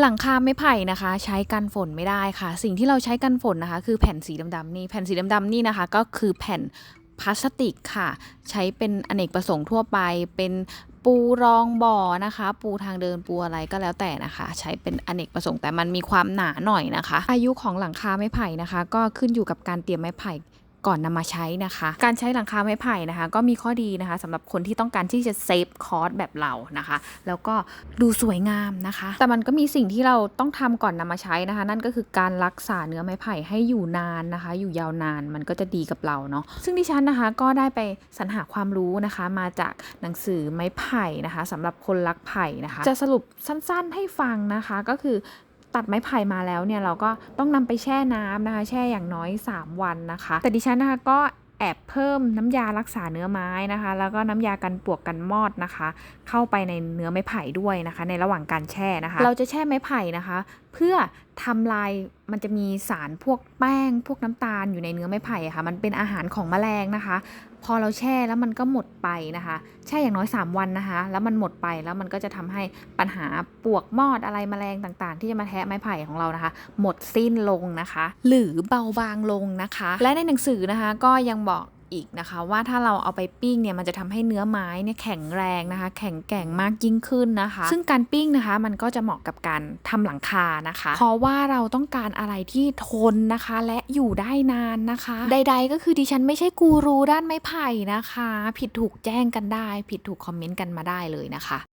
หลังคาไม้ไผ่นะคะ ใช้กันฝนไม่ได้ค่ะ สิ่งที่เราใช้กันฝนนะคะ คือแผ่นสีดำๆนี่แผ่นสีดำๆนี่นะคะ ก็คือแผ่นพลาสติกค่ะ ใช้เป็นอเนกประสงค์ทั่วไป เป็นปูรองบ่อนะคะ ปูทางเดินปูอะไรก็แล้วแต่นะคะ ใช้เป็นอเนกประสงค์แต่มันมีความหนาหน่อยนะคะ อายุของหลังคาไม้ไผ่นะคะ ก็ขึ้นอยู่กับการเตรียมไม้ไผ่ ก่อนนำมาใช้นะคะ การใช้หลังคาไม้ไผ่นะคะ ก็มีข้อดีนะคะสำหรับคนที่ต้องการที่จะเซฟคอสแบบเรานะคะ แล้วก็ดูสวยงามนะคะ แต่มันก็มีสิ่งที่เราต้องทำก่อนนำมาใช้นะคะ นั่นก็คือการรักษาเนื้อไม้ไผ่ให้อยู่นานนะคะ อยู่ยาวนานมันก็จะดีกับเราเนาะซึ่งดิฉันนะคะก็ได้ไปสรรหาความรู้นะคะ มาจากหนังสือไม้ไผ่นะคะสำหรับคนรักไผ่นะคะ จะสรุปสั้นๆให้ฟังนะคะก็คือ ตัดไม้ไผ่มาแล้วเนี่ยเราก็ต้องนำไปแช่น้ำนะคะ แช่อย่างน้อย 3 วันนะคะ แต่ดิฉันนะคะก็แอบเพิ่มน้ำยารักษาเนื้อไม้นะคะ แล้วก็น้ำยากันปวกกันมอดนะคะ เข้าไปในเนื้อไม้ไผ่ด้วยนะคะ ในระหว่างการแช่นะคะ เราจะแช่ไม้ไผ่นะคะ เพื่อทำลายมันจะมีสารพวกแป้ง พวกน้ำตาลอยู่ในเนื้อไม้ไผ่ค่ะ มันเป็นอาหารของแมลงนะคะ พอเราแช่แล้วมันก็หมดไปนะคะ แช่อย่างน้อย 3 วันนะคะ แล้วมันหมดไปแล้วมันก็จะทำให้ปัญหาปวกมอดอะไรแมลงต่างๆ ที่จะมาแทะไม้ไผ่ของเรานะคะ หมดสิ้นลงนะคะ หรือเบาบางลงนะคะ และในหนังสือนะคะก็ยังบอก อีกนะคะ ว่าถ้าเราเอาไปปิ้งเนี่ยมันจะทำให้เนื้อไม้เนี่ยแข็งแรงนะคะ แข็งแกร่งมากยิ่งขึ้นนะคะ ซึ่งการปิ้งนะคะมันก็จะเหมาะกับการทำหลังคานะคะ เพราะว่าเราต้องการอะไรที่ทนนะคะ และอยู่ได้นานนะคะ ใด ๆ ก็คือดิฉันไม่ใช่กูรูด้านไม้ไผ่นะคะ ผิดถูกแจ้งกันได้ ผิดถูกคอมเมนต์กันมาได้เลยนะคะ